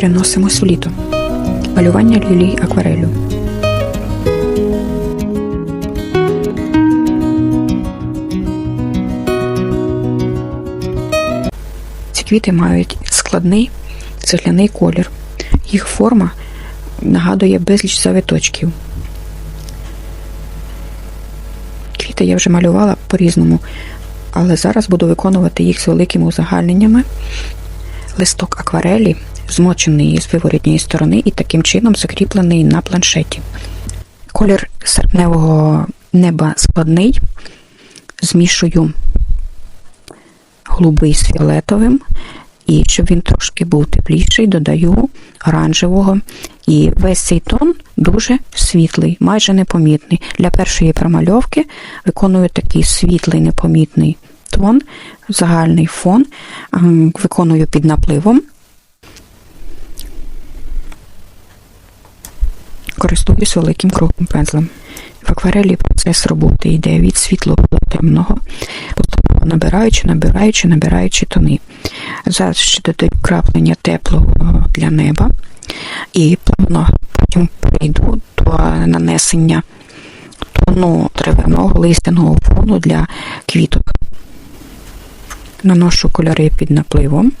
Переносимось в літо. Малювання лілій акварелю. Ці квіти мають складний цегляний колір. Їх форма нагадує безліч завиточків. Квіти я вже малювала по-різному, але зараз буду виконувати їх з великими узагальненнями. Листок акварелі змочений з виворітньої сторони і таким чином закріплений на планшеті. Колір серпневого неба складний. Змішую голубий з фіолетовим. І щоб він трошки був тепліший, додаю оранжевого. І весь цей тон дуже світлий, майже непомітний. Для першої промальовки виконую такий світлий, непомітний тон, загальний фон, виконую під напливом. Користуюсь великим круглим пензлем. В акварелі процес роботи йде від світлого до темного, поступово набираючи, набираючи, набираючи тони. Зараз ще додаю краплення теплого для неба і плавно потім перейду до нанесення тону травяного листяного фону для квіток. Наношу кольори під напливом.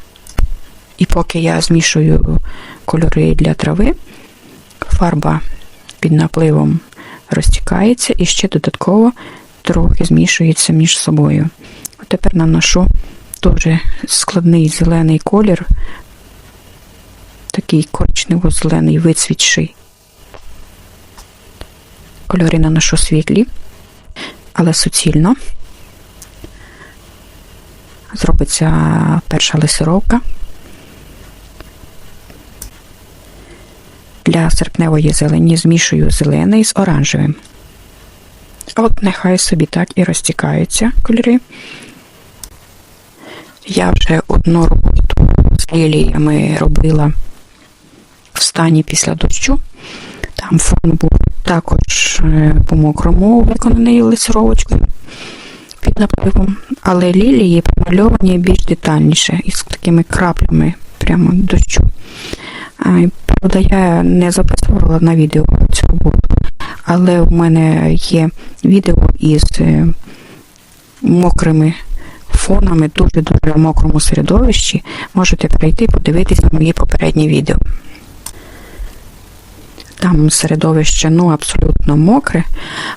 І поки я змішую кольори для трави, фарба під напливом розтікається і ще додатково трохи змішується між собою. Тепер наношу дуже складний зелений колір, такий коричнево-зелений вицвітший. Кольори наношу світлі, але суцільно. Зробиться перша лисировка. Для серпневої зелені змішую зелений з оранжевим. От нехай собі так і розтікаються кольори. Я вже одну роботу з ліліями робила в стані після дощу. Там фон був також е, по-мокрому виконаний лисировочкою під напливом, але лілії помальовані більш детальніше із такими краплями прямо дощу. Правда, я не записувала на відео цю роботу, але в мене є відео із е, мокрими фонами, дуже-дуже мокрому середовищі. Можете прийти подивитися мої попередні відео. Там середовище ну, абсолютно мокре,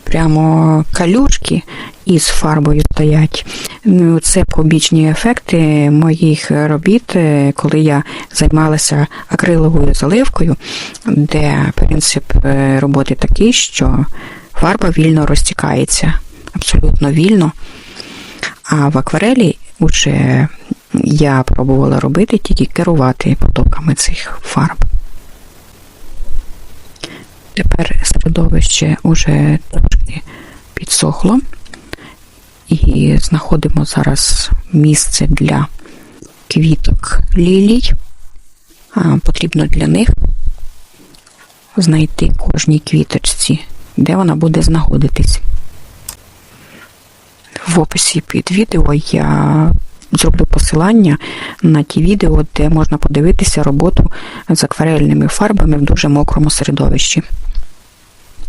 прямо калюшки із фарбою стоять. Ну, Це побічні ефекти моїх робіт, е, коли я займалася акриловою заливкою, де принцип е, роботи такий, що фарба вільно розтікається, абсолютно вільно. А в акварелі вже я пробувала робити тільки керувати потоками цих фарб. Тепер середовище уже трошки підсохло. І знаходимо зараз місце для квіток лілій. А, Потрібно для них знайти кожній квіточці, де вона буде знаходитись. В описі під відео я зроблю посилання на ті відео, де можна подивитися роботу з акварельними фарбами в дуже мокрому середовищі.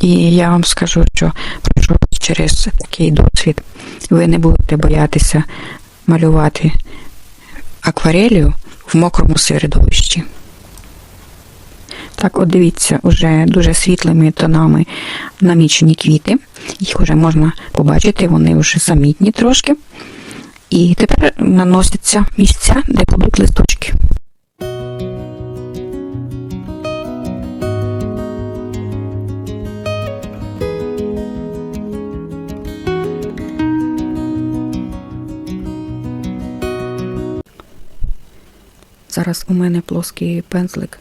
І я вам скажу, що через такий досвід, ви не будете боятися малювати акварелью в мокрому середовищі. Так, от дивіться, уже дуже світлими тонами намічені квіти. Їх вже можна побачити, вони вже замітні трошки. І тепер наносяться місця, де будуть листочки. Зараз у мене плоский пензлик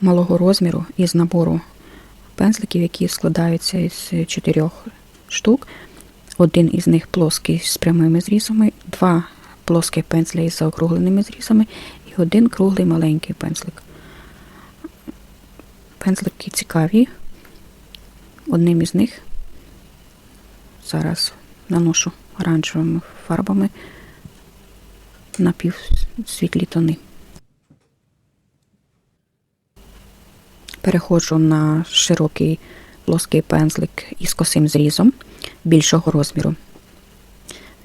малого розміру із набору пензликів, які складаються із чотирьох штук. Один із них плоский з прямими зрізами, два плоскі пензля із заокругленими зрізами і один круглий маленький пензлик. Пензлики цікаві. Одним із них зараз наношу оранжевими фарбами напівсвітлі тони. Переходжу на широкий плоский пензлик із косим зрізом більшого розміру.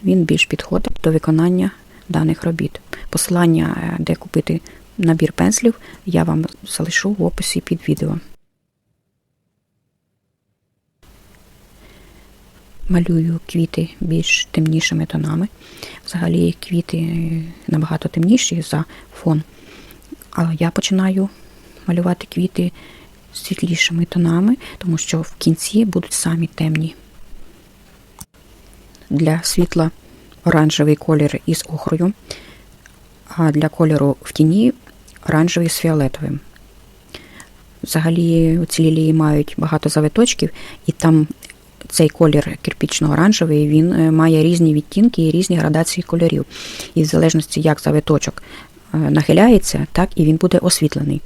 Він більш підходить до виконання даних робіт. Посилання, е, де купити набір пензлів, я вам залишу в описі під відео. Малюю квіти більш темнішими тонами. Взагалі квіти е, набагато темніші за фон. Але я починаю малювати квіти світлішими тонами, тому що в кінці будуть самі темні. Для світла оранжевий колір із охрою, а для кольору в тіні оранжевий з фіолетовим. Взагалі ці лілії мають багато завиточків, і там цей колір кирпічно-оранжевий він е, має різні відтінки і різні градації кольорів. І в залежності, як завиточок е, нахиляється, так і він буде освітлений.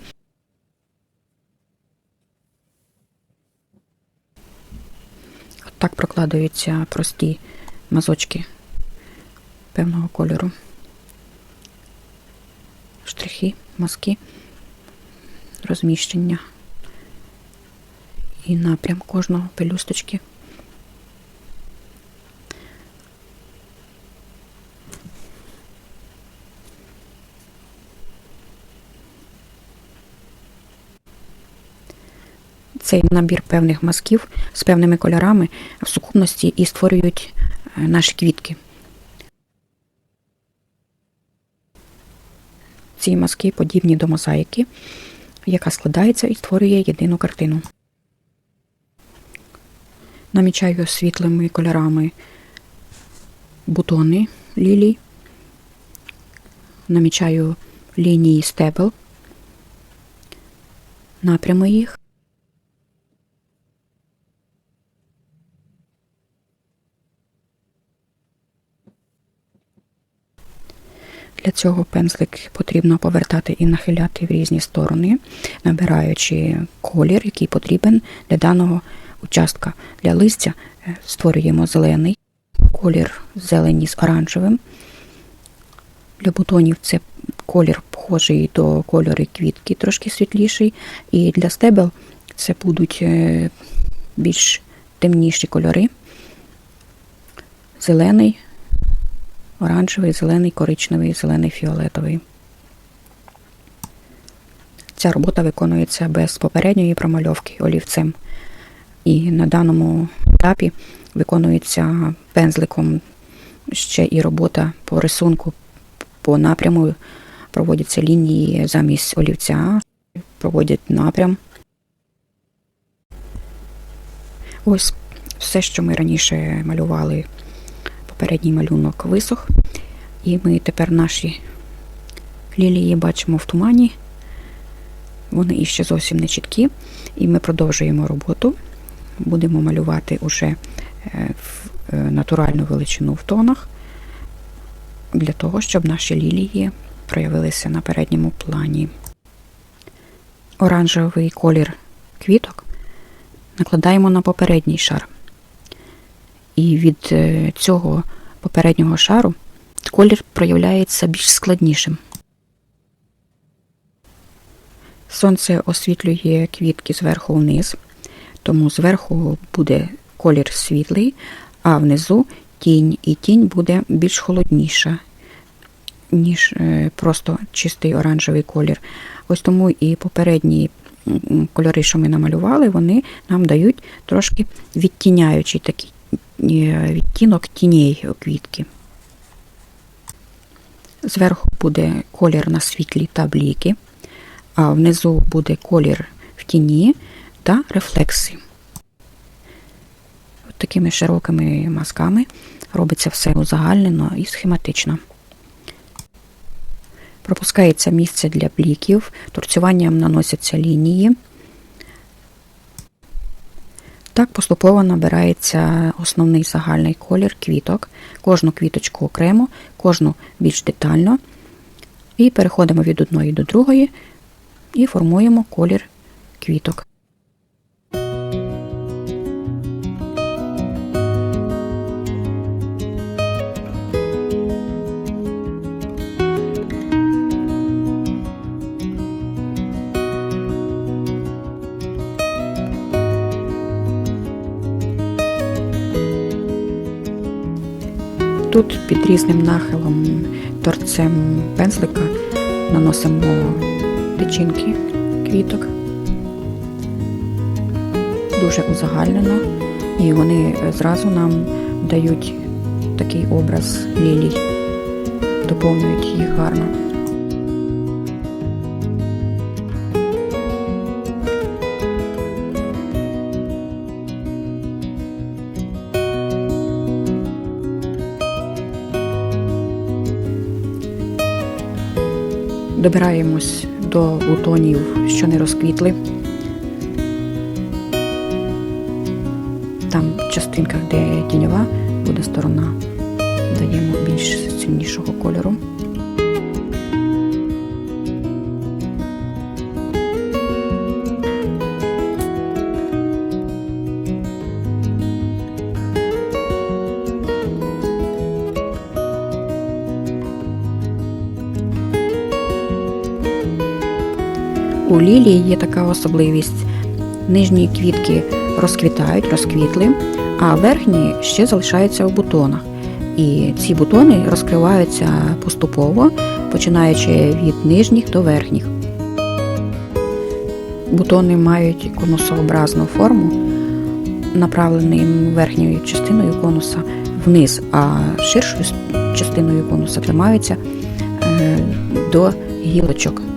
От так прокладаються прості мазочки певного кольору. Штрихи, мазки, розміщення і напрям кожного пелюсточки. Цей набір певних мазків з певними кольорами в сукупності і створюють е, наші квітки. Ці мазки подібні до мозаїки, яка складається і створює єдину картину. Намічаю світлими кольорами бутони лілій, намічаю лінії стебел, напрями їх. Для цього пензлик потрібно повертати і нахиляти в різні сторони, набираючи колір, який потрібен для даного участка. Для листя е, створюємо зелений колір зелені з оранжевим. Для бутонів це колір схожий до кольору квітки, трошки світліший. І для стебел це будуть е, більш темніші кольори. Зелений, оранжевий, зелений, коричневий, зелений, фіолетовий. Ця робота виконується без попередньої промальовки олівцем. І на даному етапі виконується пензликом ще і робота по рисунку, по напряму. Проводяться лінії замість олівця, проводять напрям. Ось все, що ми раніше малювали попередній малюнок висох, і ми тепер наші лілії бачимо в тумані. Вони іще зовсім не чіткі, і ми продовжуємо роботу. Будемо малювати уже е, в е, натуральну величину в тонах, для того, щоб наші лілії проявилися на передньому плані. Оранжевий колір квіток накладаємо на попередній шар. І від е, цього попереднього шару колір проявляється більш складнішим. Сонце освітлює квітки зверху вниз, тому зверху буде колір світлий, а внизу тінь, і тінь буде більш холодніша, ніж е, просто чистий оранжевий колір. Ось тому і попередні кольори, що ми намалювали, вони нам дають трошки відтіняючий такий відтінок тіней квітки. Зверху буде колір на світлі та бліки, а внизу буде колір в тіні та рефлекси. От такими широкими мазками робиться все узагальнено і схематично. Пропускається місце для бліків, торцюванням наносяться лінії. Так поступово набирається основний загальний колір квіток, кожну квіточку окремо, кожну більш детально. І переходимо від одної до другої і формуємо колір квіток. Тут під різним нахилом торцем пензлика наносимо личинки квіток. Дуже узагальнено, і вони зразу нам дають такий образ лілій, доповнюють їх гарно. Добираємось до бутонів, що не розквітли. Там частинка, де тіньова буде сторона, даємо більш сильнішого кольору. Лілії є така особливість. Нижні квітки розквітають, розквітли, а верхні ще залишаються у бутонах. І ці бутони розкриваються поступово, починаючи від нижніх до верхніх. Бутони мають конусообразну форму, направленим верхньою частиною конуса вниз, а ширшою частиною конуса тримаються е, до гілочок.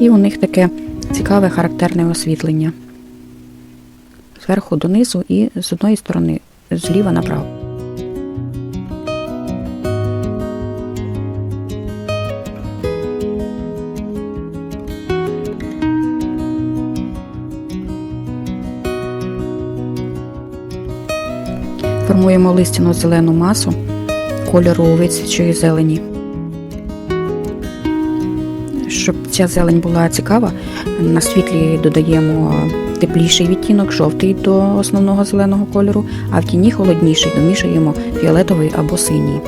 І у них таке цікаве характерне освітлення. Зверху донизу і з одної сторони зліва направо. Формуємо листяну зелену масу кольору вицвічої зелені. Щоб ця зелень була цікава, на світлі додаємо тепліший відтінок, жовтий до основного зеленого кольору, а в тіні холодніший домішуємо фіолетовий або синій.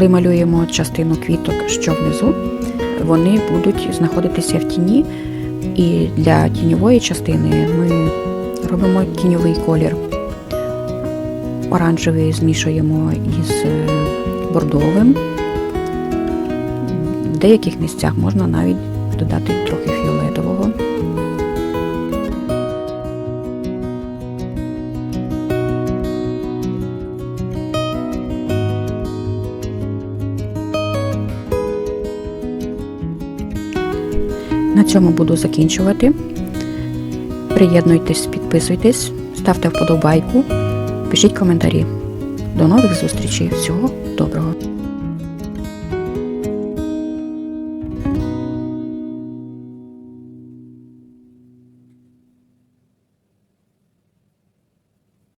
Коли малюємо частину квіток, що внизу, вони будуть знаходитися в тіні, і для тіньової частини ми робимо тіньовий колір. Оранжевий змішуємо із е, бордовим. В деяких місцях можна навіть додати трохи фіолетового. На цьому буду закінчувати. Приєднуйтесь, підписуйтесь, ставте вподобайку, пишіть коментарі. До нових зустрічей. Всього!